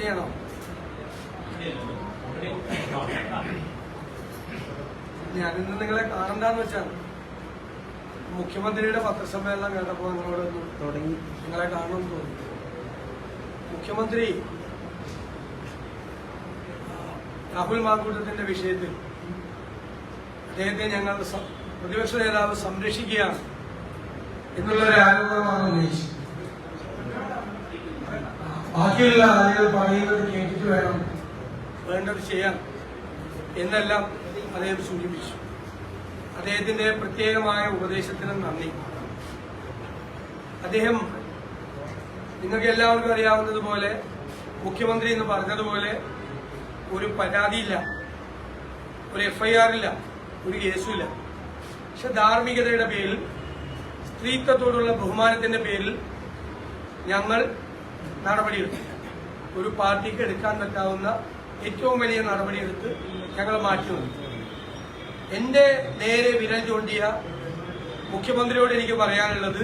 റെഡിയാണോ ഞാനിന്ന് നിങ്ങളെ കാണണ്ടെന്ന് വെച്ചാണ് മുഖ്യമന്ത്രിയുടെ പത്രസമ്മേളനം കേട്ടപ്പോൾ നിങ്ങളോട് തുടങ്ങി. നിങ്ങളെ കാണണമെന്ന് തോന്നി. മുഖ്യമന്ത്രി രാഹുൽ മാർക്കൂട്ടത്തിന്റെ വിഷയത്തിൽ അദ്ദേഹത്തെ ഞങ്ങൾ പ്രതിപക്ഷ നേതാവ് സംരക്ഷിക്കുകയാണ് എന്നുള്ളൊരു ആരോപണമാണ് ഉന്നയിച്ചത്. ബാക്കിയുള്ള ആളുകൾ പറയുന്നത് കേട്ടിട്ട് വേണം വേണ്ടത് ചെയ്യാൻ. എന്നെല്ലാം അദ്ദേഹം സൂചിപ്പിച്ചു. അദ്ദേഹത്തിന്റെ പ്രത്യേകമായ ഉപദേശത്തിന് നന്ദി. അദ്ദേഹം നിങ്ങൾക്ക് എല്ലാവർക്കും അറിയാവുന്നതുപോലെ മുഖ്യമന്ത്രി എന്ന് പറഞ്ഞതുപോലെ ഒരു പരാതിയില്ല ഒരു എഫ്ഐആർ ഇല്ല ഒരു കേസുമില്ല. പക്ഷെ ധാർമ്മികതയുടെ പേരിൽ സ്ത്രീത്വത്തോടുള്ള ബഹുമാനത്തിന്റെ പേരിൽ ഞങ്ങൾ നടപടിയെടുത്തു. ഒരു പാർട്ടിക്ക് എടുക്കാൻ പറ്റാവുന്ന ഏറ്റവും വലിയ നടപടിയെടുത്ത് ഞങ്ങൾ മാറ്റി നിർത്തി എന്റെ നേരെ വിരൽ ചൂണ്ടിയ മുഖ്യമന്ത്രിയോട് എനിക്ക് പറയാനുള്ളത്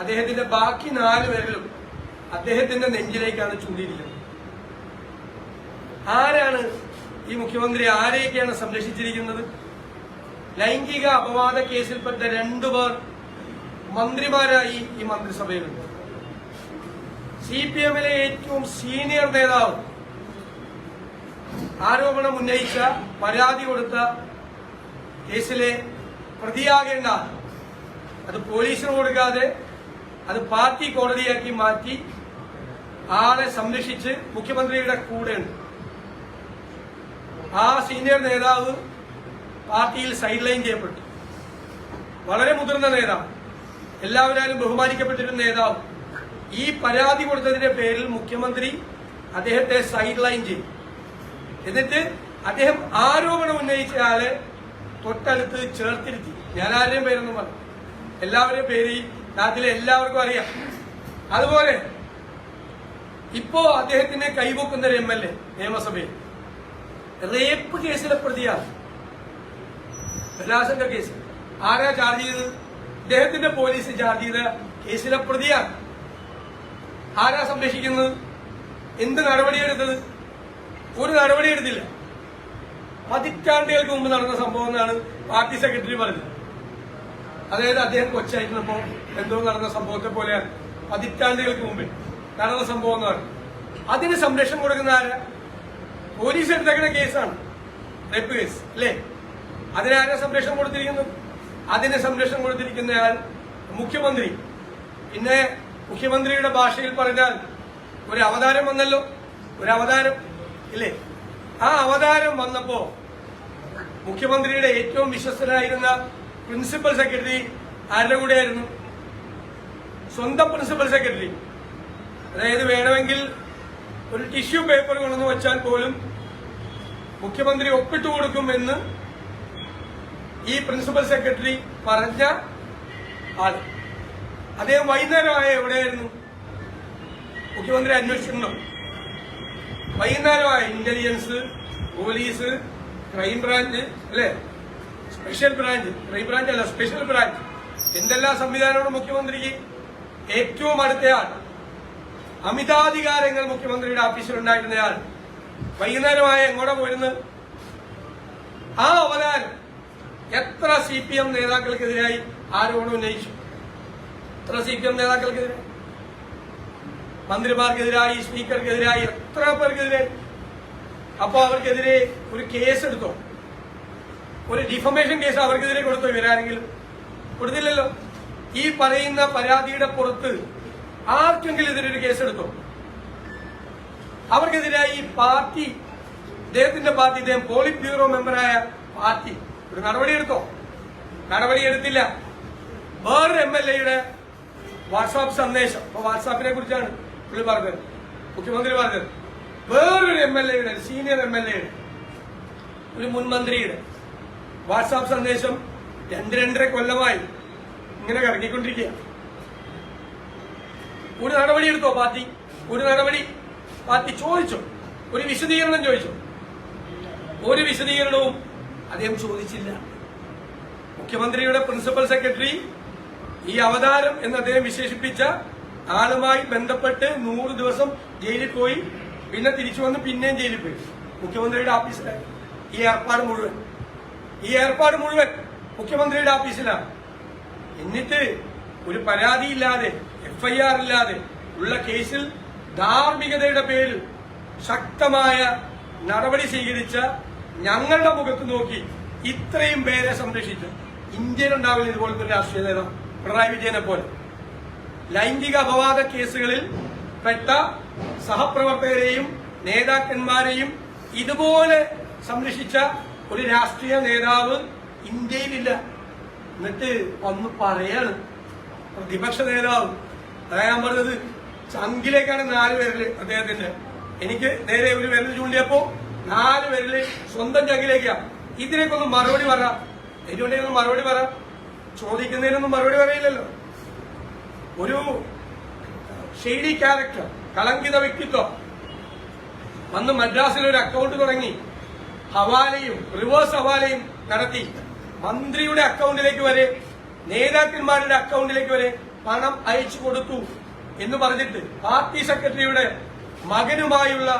അദ്ദേഹത്തിന്റെ ബാക്കി നാല് പേരിലും അദ്ദേഹത്തിന്റെ നെഞ്ചിലേക്കാണ് ചൂണ്ടിയിരിക്കുന്നത്. ആരാണ് ഈ മുഖ്യമന്ത്രി ആരെയൊക്കെയാണ് സംരക്ഷിച്ചിരിക്കുന്നത്? ലൈംഗിക അപവാദ കേസിൽപ്പെട്ട രണ്ടുപേർ മന്ത്രിമാരായി ഈ മന്ത്രിസഭയിലുണ്ട്. സി പി എമ്മിലെ ഏറ്റവും സീനിയർ നേതാവ് ആരോപണം ഉന്നയിച്ച പരാതി കൊടുത്ത കേസിലെ പ്രതിയാകേണ്ട അത് പോലീസിന് കൊടുക്കാതെ അത് പാർട്ടി കോടതിയാക്കി മാറ്റി ആളെ സംരക്ഷിച്ച് മുഖ്യമന്ത്രിയുടെ കൂടെയുണ്ട്. ആ സീനിയർ നേതാവ് പാർട്ടിയിൽ സൈഡ് ലൈൻ ചെയ്യപ്പെട്ടു. വളരെ മുതിർന്ന നേതാവ്. എല്ലാവരും ബഹുമാനിക്കപ്പെട്ടിരുന്ന നേതാവ്. ഈ പരാതി കൊടുത്തതിന്റെ പേരിൽ മുഖ്യമന്ത്രി അദ്ദേഹത്തെ സൈഡ് ലൈൻ ചെയ്യും എന്നിട്ട് അദ്ദേഹം ആരോപണം ഉന്നയിച്ച ആളെ തൊട്ടടുത്ത് ചേർത്തിരുത്തി. ഞാൻ ആരുടെയും പേരൊന്നും പറഞ്ഞു എല്ലാവരുടെയും പേര് ഈ നാട്ടിലെ എല്ലാവർക്കും അറിയാം. അതുപോലെ ഇപ്പോ അദ്ദേഹത്തിനെ കൈവക്കുന്ന ഒരു എം എൽ എ നിയമസഭയിൽ. റേപ്പ് കേസിലെ പ്രതിയാണ്. ബലാസംഗ കേസ്. ആരാ ചാർജ് ചെയ്തത്? ഇദ്ദേഹത്തിന്റെ പോലീസ് ചാർജ് ചെയ്ത കേസിലെ പ്രതിയാണ്. ആരാ സംരക്ഷിക്കുന്നത്? എന്ത് നടപടിയെടുത്തത്? ഒരു നടപടിയെടുത്തില്ല. പതിറ്റാണ്ടുകൾക്ക് മുമ്പ് നടന്ന സംഭവം എന്നാണ് പാർട്ടി സെക്രട്ടറി പറഞ്ഞത്. അതായത് അദ്ദേഹം കൊച്ചായിരുന്നപ്പോ എന്തോ നടന്ന സംഭവത്തെ പോലെയാണ്. പതിറ്റാണ്ടുകൾക്ക് മുമ്പ് നടന്ന സംഭവം എന്ന് പറഞ്ഞു അതിന് സംരക്ഷണം കൊടുക്കുന്ന ആരാ? പോലീസ് എടുത്തേക്കുന്ന കേസാണ്. റേപ്പ് കേസ് അല്ലേ? അതിനാരാ സംരക്ഷണം കൊടുത്തിരിക്കുന്നു അതിന് സംരക്ഷണം കൊടുത്തിരിക്കുന്നയാൾ മുഖ്യമന്ത്രി. പിന്നെ മുഖ്യമന്ത്രിയുടെ ഭാഷയിൽ പറഞ്ഞാൽ ഒരു അവതാരം വന്നല്ലോ. ഒരു അവതാരം. ഇല്ലേ? ആ അവതാരം വന്നപ്പോ മുഖ്യമന്ത്രിയുടെ ഏറ്റവും വിശ്വസ്തനായിരുന്ന പ്രിൻസിപ്പൽ സെക്രട്ടറി ആരുടെ കൂടെയായിരുന്നു? സ്വന്തം പ്രിൻസിപ്പൽ സെക്രട്ടറി. അതായത് വേണമെങ്കിൽ ഒരു ടിഷ്യൂ പേപ്പർ കൊണ്ടുവന്ന് വെച്ചാൽ പോലും മുഖ്യമന്ത്രി ഒപ്പിട്ടു കൊടുക്കുമെന്ന് ഈ പ്രിൻസിപ്പൽ സെക്രട്ടറി പറഞ്ഞ ആൾ. അദ്ദേഹം വൈകുന്നേരമായ എവിടെയായിരുന്നു? മുഖ്യമന്ത്രി അന്വേഷിക്കണം വൈകുന്നേരമായ ഇന്റലിജൻസ് പോലീസ് ക്രൈം ബ്രാഞ്ച് അല്ലെ? സ്പെഷ്യൽ ബ്രാഞ്ച് ക്രൈം ബ്രാഞ്ച് അല്ല സ്പെഷ്യൽ ബ്രാഞ്ച് എന്തെല്ലാം സംവിധാനമാണ് മുഖ്യമന്ത്രിക്ക്? ഏറ്റവും അടുത്തയാൾ അമിതാധികാരങ്ങൾ മുഖ്യമന്ത്രിയുടെ ഓഫീസിൽ ഉണ്ടായിരുന്നയാൾ. വൈകുന്നേരമായ എങ്ങോടെ പോയിരുന്നു ആ അവതാരം എത്ര സി പി എം നേതാക്കൾക്കെതിരായി ആരോപണം ഉന്നയിച്ചു? എത്ര സി പി എം നേതാക്കൾക്കെതിരെ? മന്ത്രിമാർക്കെതിരായി സ്പീക്കർക്കെതിരായി എത്ര പേർക്കെതിരെ? അപ്പൊ അവർക്കെതിരെ ഒരു കേസ് എടുത്തോ? ഒരു ഡിഫമേഷൻ കേസ് അവർക്കെതിരെ കൊടുത്തോ ഇവരാരെങ്കിലും കൊടുത്തില്ലല്ലോ. ഈ പറയുന്ന പരാതിയുടെ പുറത്ത് ആർക്കെങ്കിലും ഇതിനൊരു കേസ് എടുത്തോ? അവർക്കെതിരായി ഈ പാർട്ടി ഇദ്ദേഹത്തിന്റെ പാർട്ടി ഇദ്ദേഹം പോളിറ്റ് ബ്യൂറോ മെമ്പറായ പാർട്ടി ഒരു നടപടിയെടുത്തോ നടപടിയെടുത്തില്ല വേറൊരു എം എൽ എയുടെ വാട്സാപ്പ് സന്ദേശം. അപ്പൊ വാട്സാപ്പിനെ കുറിച്ചാണ് പുള്ളി പറഞ്ഞത്. മുഖ്യമന്ത്രി പറഞ്ഞത്. വേറൊരു എം എൽ എയുടെ സീനിയർ എം എൽ എയുടെ ഒരു മുൻ മന്ത്രിയുടെ വാട്സാപ്പ് സന്ദേശം രണ്ട് രണ്ടര കൊല്ലമായി ഇങ്ങനെ കറങ്ങിക്കൊണ്ടിരിക്കുക ഒരു നടപടി എടുത്തോ പാർട്ടി? ഒരു നടപടി പാർട്ടി ചോദിച്ചോ? ഒരു വിശദീകരണം ചോദിച്ചോ? ഒരു വിശദീകരണവും അദ്ദേഹം ചോദിച്ചില്ല. മുഖ്യമന്ത്രിയുടെ പ്രിൻസിപ്പൽ സെക്രട്ടറി ഈ അവതാരം എന്ന് അദ്ദേഹം വിശേഷിപ്പിച്ച ആളുമായി ബന്ധപ്പെട്ട് നൂറ് ദിവസം ജയിലിൽ പോയി പിന്നെ തിരിച്ചു വന്ന് പിന്നെയും ജയിലിൽ പോയി. മുഖ്യമന്ത്രിയുടെ ഓഫീസിലാണ് ഈ ഏർപ്പാട് മുഴുവൻ. ഈ ഏർപ്പാട് മുഴുവൻ മുഖ്യമന്ത്രിയുടെ ഓഫീസിലാണ് എന്നിട്ട് ഒരു പരാതി ഇല്ലാതെ എഫ്ഐആർ ഇല്ലാതെ ഉള്ള കേസിൽ ധാർമ്മികതയുടെ പേരിൽ ശക്തമായ നടപടി സ്വീകരിച്ച ഞങ്ങളുടെ മുഖത്ത് നോക്കി ഇത്രയും പേരെ സംരക്ഷിച്ച് ഇന്ത്യയിലുണ്ടാവില്ല ഇതുപോലത്തെ രാഷ്ട്രീയ നേതാവ് പിണറായി വിജയനെ പോലെ. ലൈംഗിക അപവാദ കേസുകളിൽ പെട്ട സഹപ്രവർത്തകരെയും നേതാക്കന്മാരെയും ഇതുപോലെ സംരക്ഷിച്ച ഒരു രാഷ്ട്രീയ നേതാവ് ഇന്ത്യയിലില്ല. എന്നിട്ട് വന്ന് പറയാണ് പ്രതിപക്ഷ നേതാവ് അതാ ഞാൻ പറഞ്ഞത് ചങ്കിലേക്കാണ് നാല് പേരിൽ അദ്ദേഹത്തിന്റെ. എനിക്ക് നേരെ ഒരു വിരൽ ചൂണ്ടിയപ്പോ നാല് പേരിൽ സ്വന്തം ചങ്കിലേക്കാ. ഇതിനേക്കൊന്നും മറുപടി പറ. ഇതിനുണ്ടെങ്കിൽ മറുപടി പറ. ചോദിക്കുന്നതിനൊന്നും മറുപടി പറയില്ലല്ലോ. ഒരു ഷെയ്ഡി ക്യാരക്ടർ കളങ്കിത വ്യക്തിത്വം. വന്ന് മദ്രാസിൽ ഒരു അക്കൗണ്ട് തുടങ്ങി. ഹവാലയും റിവേഴ്സ് ഹവാലയും നടത്തി. മന്ത്രിയുടെ അക്കൗണ്ടിലേക്ക് വരെ നേതാക്കന്മാരുടെ അക്കൗണ്ടിലേക്ക് വരെ പണം അയച്ചു കൊടുത്തു എന്ന് പറഞ്ഞിട്ട് പാർട്ടി സെക്രട്ടറിയുടെ മകനുമായുള്ള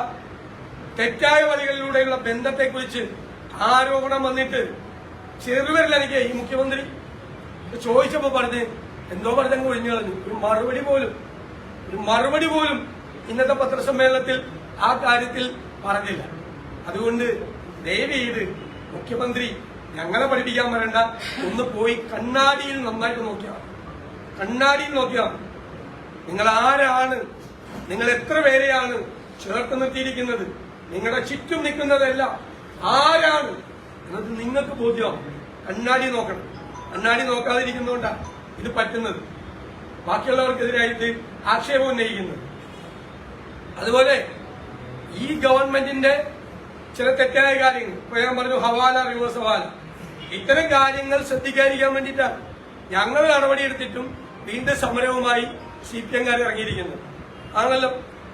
തെറ്റായ വഴികളിലൂടെയുള്ള ബന്ധത്തെക്കുറിച്ച് ആരോപണം വന്നിട്ട് ചെറുവരിലെനിക്ക് ഈ മുഖ്യമന്ത്രി. ചോദിച്ചപ്പോ പറഞ്ഞേ എന്തോ പറഞ്ഞങ്ങ് ഒഴിഞ്ഞു കളഞ്ഞു. ഒരു മറുപടി പോലും ഒരു മറുപടി പോലും ഇന്നത്തെ പത്രസമ്മേളനത്തിൽ ആ കാര്യത്തിൽ പറഞ്ഞില്ല. അതുകൊണ്ട് ദയവ് ചെയ്ത് മുഖ്യമന്ത്രി ഞങ്ങളെ പഠിപ്പിക്കാൻ വരണ്ട. ഒന്ന് പോയി കണ്ണാടിയിൽ നന്നായിട്ട് നോക്കിയാ കണ്ണാടിയിൽ നോക്കിയാ നിങ്ങൾ ആരാണ്? നിങ്ങൾ എത്ര പേരെയാണ് ചേർത്ത് നിർത്തിയിരിക്കുന്നത്? നിങ്ങളുടെ ചുറ്റും നിൽക്കുന്നതല്ല ആരാണ്? എന്നത് നിങ്ങൾക്ക് ബോധ്യമാവും. കണ്ണാടി നോക്കണം. കണ്ണാടി നോക്കാതിരിക്കുന്നതുകൊണ്ടാണ് ഇത് പറ്റുന്നത്. ബാക്കിയുള്ളവർക്കെതിരായിട്ട് ആക്ഷേപം ഉന്നയിക്കുന്നത്. അതുപോലെ ഈ ഗവൺമെന്റിന്റെ ചില തെറ്റായ കാര്യങ്ങൾ. ഇപ്പൊ ഞാൻ പറഞ്ഞു ഹവാല റിവേഴ്സ് ഹവാല. ഇത്തരം കാര്യങ്ങൾ ശ്രദ്ധിക്കാതിരിക്കാൻ വേണ്ടിയിട്ടാണ് ഞങ്ങൾ നടപടിയെടുത്തിട്ടും വീണ്ടും സമരവുമായി സി പി എംകാർ ഇറങ്ങിയിരിക്കുന്നത്. ആണല്ലോ?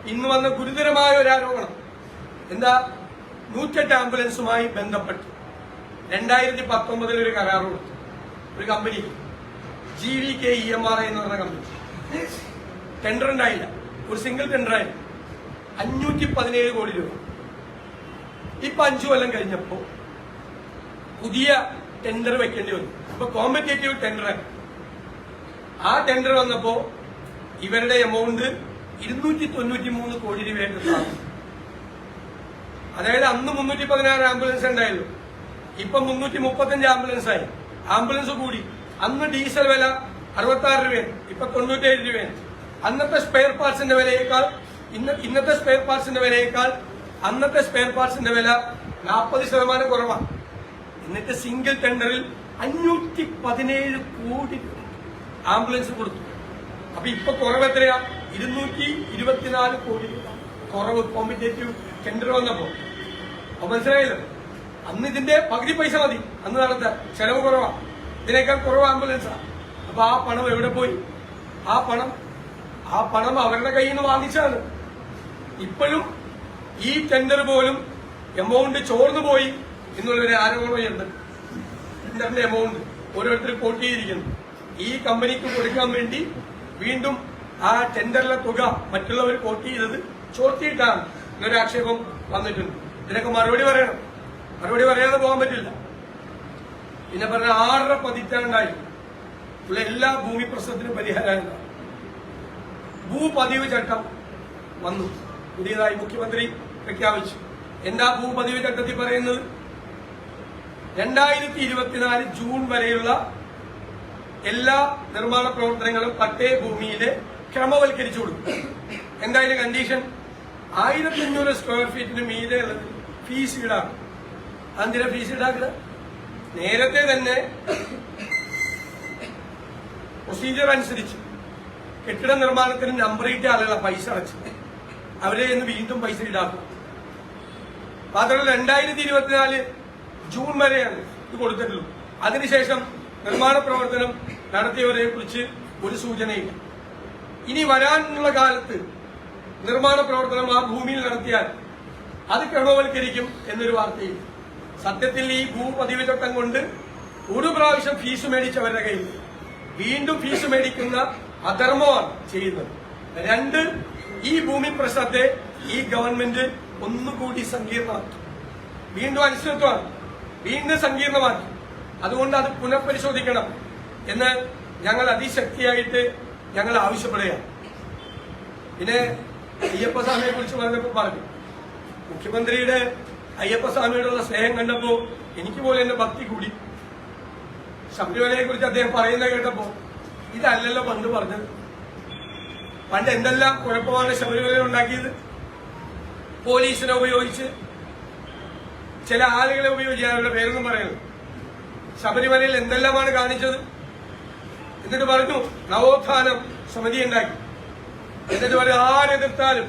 ഇന്ന് വന്ന ഗുരുതരമായ ഒരു ആരോപണം. എന്താ? നൂറ്റെട്ട് ആംബുലൻസുമായി ബന്ധപ്പെട്ട്. രണ്ടായിരത്തി പത്തൊമ്പതിൽ ഒരു കരാർ കൊടുത്തു. ഒരു company G V K E M R എന്ന് പറഞ്ഞ കമ്പനി ടെൻഡർ ഉണ്ടായില്ല. ഒരു സിംഗിൾ ടെൻഡർ ആയി. അഞ്ഞൂറ്റി പതിനേഴ് കോടി രൂപ. ഇപ്പൊ അഞ്ചു കൊല്ലം കഴിഞ്ഞപ്പോ പുതിയ ടെൻഡർ വെക്കേണ്ടി വന്നു. ഇപ്പൊ കോമ്പറ്റേറ്റീവ് ടെൻഡർ ആ ടെൻഡർ വന്നപ്പോ ഇവരുടെ എമൗണ്ട് ഇരുന്നൂറ്റി തൊണ്ണൂറ്റി മൂന്ന് കോടി രൂപയായിട്ട് അതായത് അന്ന് മുന്നൂറ്റി പതിനാറ് ആംബുലൻസ് ഉണ്ടായിരുന്നു. ഇപ്പൊ മുന്നൂറ്റി മുപ്പത്തഞ്ച് ആംബുലൻസ് ആയി. ആംബുലൻസ് കൂടി. അന്ന് ഡീസൽ വില അറുപത്തി ആറ് രൂപയാണ്. ഇപ്പൊ തൊണ്ണൂറ്റേഴ് രൂപയാണ്. അന്നത്തെ സ്പെയർ പാർട്സിന്റെ വിലയേക്കാൾ ഇന്ന് ഇന്നത്തെ സ്പെയർ പാർട്സിന്റെ വിലയേക്കാൾ അന്നത്തെ സ്പെയർ പാർട്സിന്റെ വില നാൽപ്പത് ശതമാനം കുറവാണ്. എന്നിട്ട് സിംഗിൾ ടെൻഡറിൽ അഞ്ഞൂറ്റി പതിനേഴ് കോടി ആംബുലൻസ് കൊടുത്തു. അപ്പൊ ഇപ്പൊ കുറവ് എത്രയാ? ഇരുന്നൂറ്റി ഇരുപത്തിനാല് കോടി കുറവ് കോമ്പറ്റേറ്റീവ് ടെൻഡർ വന്നപ്പോ. അപ്പൊ മനസ്സിലായല്ലോ? അന്ന് ഇതിന്റെ പകുതി പൈസ മതി. അന്ന് നടത്ത ചെലവ് കുറവാ. ഇതിനേക്കാൾ കുറവ് ആംബുലൻസാ അപ്പൊ ആ പണം എവിടെ പോയി? ആ പണം ആ പണം അവരുടെ കയ്യിൽ നിന്ന് വാങ്ങിച്ചാണ് ഇപ്പോഴും ഈ ടെൻഡർ പോലും എമൗണ്ട് ചോർന്നു പോയി എന്നുള്ളൊരു ആരോപണമുണ്ട്. ടെൻഡറിന്റെ എമൗണ്ട് ഓരോരുത്തർ പോട്ട് ചെയ്തിരിക്കുന്നു ഈ കമ്പനിക്ക് കൊടുക്കാൻ വേണ്ടി വീണ്ടും ആ ടെൻഡറിലെ തുക മറ്റുള്ളവർ കോട്ട് ചെയ്തത് ചോർത്തിയിട്ടാണ്. എന്നൊരു ആക്ഷേപം വന്നിട്ടുണ്ട്. ഇതിനൊക്കെ മറുപടി പറയണം. മറുപടി പറയാതെ പോകാൻ പറ്റില്ല. പിന്നെ പറഞ്ഞ ആറര പതിറ്റാണ്ടായി. ഉള്ള എല്ലാ ഭൂമി പ്രശ്നത്തിനും പരിഹാരമാണ് ഭൂപതിവ് ചട്ടം വന്നു. പുതിയതായി മുഖ്യമന്ത്രി പ്രഖ്യാപിച്ചു. എന്താ ഭൂപതിവ് ചട്ടത്തിൽ പറയുന്നത്? രണ്ടായിരത്തി ഇരുപത്തിനാല് ജൂൺ വരെയുള്ള എല്ലാ നിർമ്മാണ പ്രവർത്തനങ്ങളും പട്ടേ ഭൂമിയിലെ ക്രമവൽക്കരിച്ചു കൊടുക്കും എന്തായാലും കണ്ടീഷൻ ആയിരത്തി അഞ്ഞൂറ് സ്ക്വയർ ഫീറ്റിന് മീതെ ഫീസ് ഈടാക്കും. എന്തിനാ ഫീസ് ഈടാക്കുക നേരത്തെ തന്നെ പ്രൊസീജിയർ അനുസരിച്ച് കെട്ടിട നിർമ്മാണത്തിന് നമ്പർ ഇട്ട ആളുകളെ പൈസ അടച്ചു അവരെ ഇന്ന് വീണ്ടും പൈസ ഈടാക്കും. മാത്രമല്ല രണ്ടായിരത്തി ഇരുപത്തിനാല് ജൂൺ വരെയാണ് ഇത് കൊടുത്തിട്ടുള്ളൂ അതിനുശേഷം നിർമ്മാണ പ്രവർത്തനം നടത്തിയവരെ കുറിച്ച് ഒരു സൂചനയില്ല. ഇനി വരാനുള്ള കാലത്ത് നിർമ്മാണ പ്രവർത്തനം ആ ഭൂമിയിൽ നടത്തിയാൽ അത് ക്രമവൽക്കരിക്കും എന്നൊരു വാർത്തയിൽ സത്യത്തിൽ ഈ ഭൂപതിവ് ചട്ടം കൊണ്ട് ഒരു പ്രാവശ്യം ഫീസ് മേടിച്ചവരുടെ കയ്യിൽ വീണ്ടും ഫീസ് മേടിക്കുന്ന അധർമ്മമാണ് ചെയ്യുന്നത്. രണ്ട് ഈ ഭൂമി പ്രശ്നത്തെ ഈ ഗവൺമെന്റ് ഒന്നുകൂടി സങ്കീർണമാക്കി. വീണ്ടും അനിശ്ചിതത്വമാണ്. വീണ്ടും സങ്കീർണമാക്കി. അതുകൊണ്ട് അത് പുനഃപരിശോധിക്കണം എന്ന് ഞങ്ങൾ അതിശക്തിയായിട്ട് ഞങ്ങൾ ആവശ്യപ്പെടുകയാണ്. പിന്നെ അയ്യപ്പസ്വാമിയെ കുറിച്ച് പറഞ്ഞപ്പോൾ പറഞ്ഞു മുഖ്യമന്ത്രിയുടെ അയ്യപ്പസ്വാമിയോടുള്ള സ്നേഹം കണ്ടപ്പോ എനിക്ക് പോലെ എന്റെ ഭക്തി കൂടി. ശബരിമലയെ കുറിച്ച് അദ്ദേഹം പറയുന്നത് കേട്ടപ്പോ ഇതല്ലല്ലോ പണ്ട് പറഞ്ഞത്. പണ്ട് എന്തെല്ലാം കുഴപ്പമാണ് ശബരിമല ഉണ്ടാക്കിയത്? പോലീസിനെ ഉപയോഗിച്ച് ചില ആളുകളെ ഉപയോഗിച്ച് അവരുടെ പേരൊന്നും പറയുന്നത് ശബരിമലയിൽ എന്തെല്ലാമാണ് കാണിച്ചത്? എന്നിട്ട് പറഞ്ഞു നവോത്ഥാനം സമിതി ഉണ്ടാക്കി. എന്നിട്ട് പറയും ആരെതിർത്താലും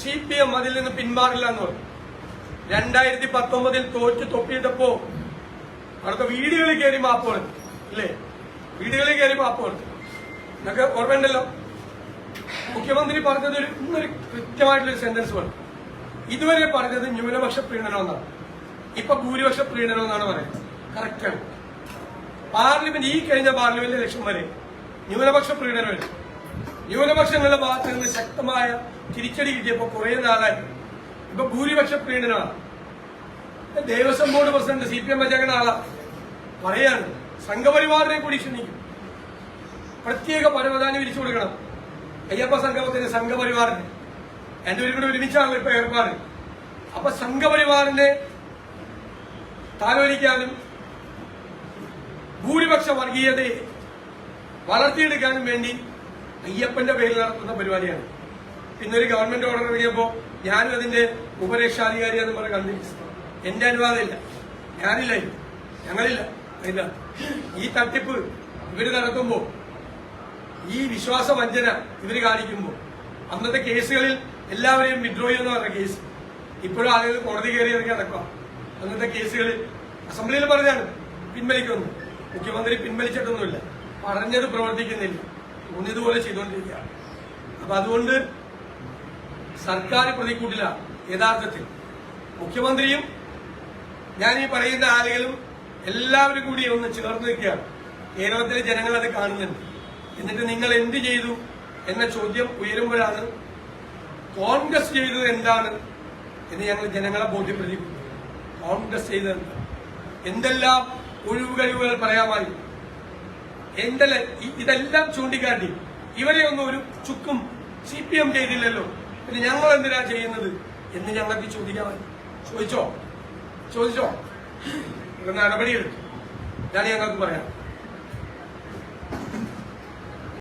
സി പി എം അതിൽ നിന്ന് പിന്മാറില്ല എന്ന് പറഞ്ഞു. രണ്ടായിരത്തി പത്തൊമ്പതിൽ തോറ്റ് തൊപ്പിയിട്ടപ്പോ അവിടുത്തെ വീടുകളിൽ കയറി മാപ്പോൾ അല്ലേ വീടുകളിൽ കയറി മാപ്പോൾ എന്നൊക്കെ ഓർമ്മയുണ്ടല്ലോ? മുഖ്യമന്ത്രി പറഞ്ഞത് ഒരു ഇന്നൊരു കൃത്യമായിട്ടുള്ള സെന്റൻസ് പറഞ്ഞു ഇതുവരെ പറഞ്ഞത് ന്യൂനപക്ഷ പ്രീണനം എന്നാണ്. ഇപ്പൊ ഭൂരിപക്ഷ പ്രീണനം എന്നാണ് പറയുന്നത്. കറക്റ്റാണ് പാർലമെന്റ് ഈ കഴിഞ്ഞ പാർലമെന്റ് ഇലക്ഷൻ വരെ ന്യൂനപക്ഷ പ്രീണനമായിരുന്നു ന്യൂനപക്ഷങ്ങളുടെ ഭാഗത്ത് നിന്ന് ശക്തമായ തിരിച്ചടി കിട്ടിയപ്പോ കുറേ നാളായി. ഇപ്പൊ ഭൂരിപക്ഷ പ്രീണനമാണ് Devaswom board president C P M വെച്ചേക്കുന്ന ആളാ. പറയാണ് സംഘപരിവാറിനെ കൂടി ക്ഷണിക്കും. പ്രത്യേക പരവധാനം വിരിച്ചു കൊടുക്കണം. അയ്യപ്പ സംഗമത്തിന് സംഘപരിവാറിന്. രണ്ടുപേരും കൂടെ ഒരുമിച്ചാണല്ലോ ഇപ്പൊ ഏർപ്പാട്. അപ്പൊ സംഘപരിവാറിന്റെ താലോലിക്കാനും ഭൂരിപക്ഷ വർഗീയതയെ വളർത്തിയെടുക്കാനും വേണ്ടി അയ്യപ്പന്റെ പേരിൽ നടത്തുന്ന പരിപാടിയാണ്. പിന്നെ ഒരു ഗവൺമെന്റ് ഓർഡർ ഇറങ്ങിയപ്പോ ഞാനും അതിന്റെ ഉപരക്ഷാധികാരിയാണെന്ന് പറഞ്ഞ് കണ്ടിരിച്ചു എന്റെ അനുവാദമില്ല. ഞാനില്ല ഞങ്ങളില്ല. ഇല്ല ഈ തട്ടിപ്പ് ഇവർ നടത്തുമ്പോ ഈ വിശ്വാസ വഞ്ചന ഇവർ കാണിക്കുമ്പോൾ അന്നത്തെ കേസുകളിൽ എല്ലാവരെയും വിഡ്രോ ചെയ്യുന്ന പറഞ്ഞ കേസ്. ഇപ്പോഴും ആളുകൾ കോടതി കയറി ഇറങ്ങി നടക്കുക അന്നത്തെ കേസുകളിൽ അസംബ്ലിയിൽ പറഞ്ഞാണ് പിൻവലിക്കുന്നു മുഖ്യമന്ത്രി പിൻവലിച്ചിട്ടൊന്നുമില്ല. പറഞ്ഞത് പ്രവർത്തിക്കുന്നില്ല. തോന്നിയതുപോലെ ചെയ്തുകൊണ്ടിരിക്കുകയാണ് അപ്പൊ അതുകൊണ്ട് സർക്കാർ പ്രതിക്കൂട്ടില്ല യഥാർത്ഥത്തിൽ. മുഖ്യമന്ത്രിയും ഞാൻ ഈ പറയുന്ന ആളുകളും എല്ലാവരും കൂടി ഒന്ന് ചേർന്ന് നിൽക്കുകയാണ്. കേരളത്തിലെ ജനങ്ങൾ അത് കാണുന്നുണ്ട്. എന്നിട്ട് നിങ്ങൾ എന്ത് ചെയ്തു എന്ന ചോദ്യം ഉയരുമ്പോഴാണ് കോൺഗ്രസ് ചെയ്തത് എന്താണ് എന്ന് ഞങ്ങൾ ജനങ്ങളെ ബോധ്യപ്പെടുത്തിയിട്ടുണ്ട് കോൺഗ്രസ് ചെയ്തത് എന്താണ് എന്തെല്ലാം ഒഴിവുകഴിവുകൾ പറയാമായി? എന്തല്ല എന്തെല്ലാം ഇതെല്ലാം ചൂണ്ടിക്കാട്ടി. ഇവരെ ഒന്നും ഒരു ചുക്കും സി പി എം ചെയ്തില്ലല്ലോ. പിന്നെ ഞങ്ങൾ എന്തിനാ ചെയ്യുന്നത് എന്ന് ഞങ്ങൾക്ക് ചോദിക്കാൻ ചോദിച്ചോ? ചോദിച്ചോ? ഒരു നടപടിയെടുത്തു ഇതാണ് ഞങ്ങൾക്ക് പറയാം.